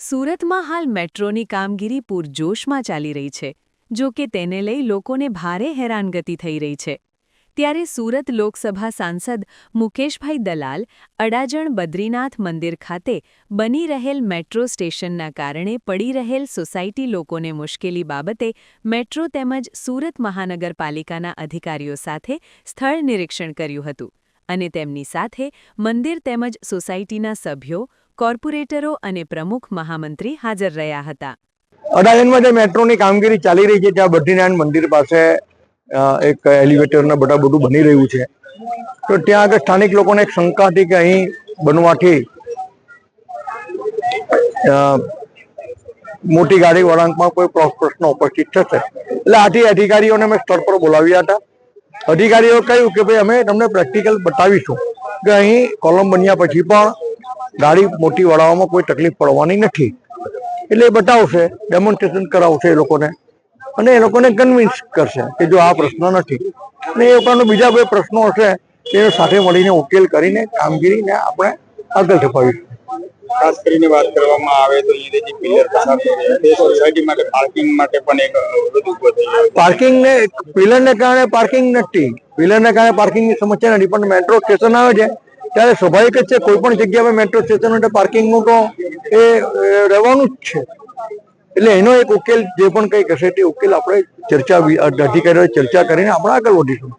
સુરતમાં હાલ મેટ્રોની કામગીરી પૂરજોશમાં ચાલી રહી છે, જો કે તેને લઈ લોકોને ભારે હેરાનગતિ થઈ રહી છે. ત્યારે સુરત લોકસભા સાંસદ મુકેશભાઈ દલાલ અડાજણ બદ્રીનાથ મંદિર ખાતે બની રહેલ મેટ્રો સ્ટેશનના કારણે પડી રહેલ સોસાયટી લોકોને મુશ્કેલી બાબતે મેટ્રો તેમજ સુરત મહાનગરપાલિકાના અધિકારીઓ સાથે સ્થળ નિરીક્ષણ કર્યું હતું અને તેમની સાથે મંદિર તેમજ સોસાયટીના સભ્યો કોર્પોરેટરો અને પ્રમુખ મહામંત્રી હાજર રહ્યા હતા. અડાજણમાં જે મેટ્રોની કામગીરી ચાલી રહી છે, ત્યાં બદ્રીનારાયણ મંદિર પાસે એક એલિવેટરના બધા બધું બની રહ્યું છે. તો ત્યાં આગળ સ્થાનિક લોકોને એક શંકા હતી કે અહીં બનવાથી મોટી ગાડી વળાંકમાં કોઈ પ્ર- પ્રશ્ન ઉપસ્થિત થશે. એટલે આથી અધિકારીઓને અમે સ્થળ પર બોલાવ્યા હતા. અધિકારીઓ કહ્યું કે ભાઈ, અમે તમને પ્રેક્ટિકલ બતાવીશું કે અહીં કોલમ બન્યા પછી પણ ગાડી મોટી વળાવવામાં કોઈ તકલીફ પડવાની નથી. એટલે એ બતાવશે ડેમોન્સ્ટ્રેશન કરાવશે એ લોકોને. અને એ લોકોને કન્વિન્સ કરશે કે જો આ પ્રશ્ન નથી. અને એ લોકોનો બીજા કોઈ પ્રશ્નો હશે તે સાથે મળીને ઉકેલ કરીને કામગીરીને આપણે આગળ ધપાવીશું. ખાસ કરીને વાત કરવામાં આવે તો એ જે પિલર પસાર સોસાયટી માટે પાર્કિંગ માટે પણ એક અવરોધ ઊભો રહ્યો ને પાર્કિંગને પિલરને કારણે પાર્કિંગ નથી. પિલરને કારણે પાર્કિંગની સમસ્યા નથી પણ મેટ્રો સ્ટેશન આવે છે. ત્યારે સ્વાભાવિક જ છે, કોઈ પણ જગ્યાએ મેટ્રો સ્ટેશન માટે પાર્કિંગનું તો એ રહેવાનું જ છે. એટલે એનો એક ઉકેલ જે પણ કંઈક હશે તે ઉકેલ આપણે ચર્ચા અધિકારીઓએ ચર્ચા કરીને આપણે આગળ વધીશું.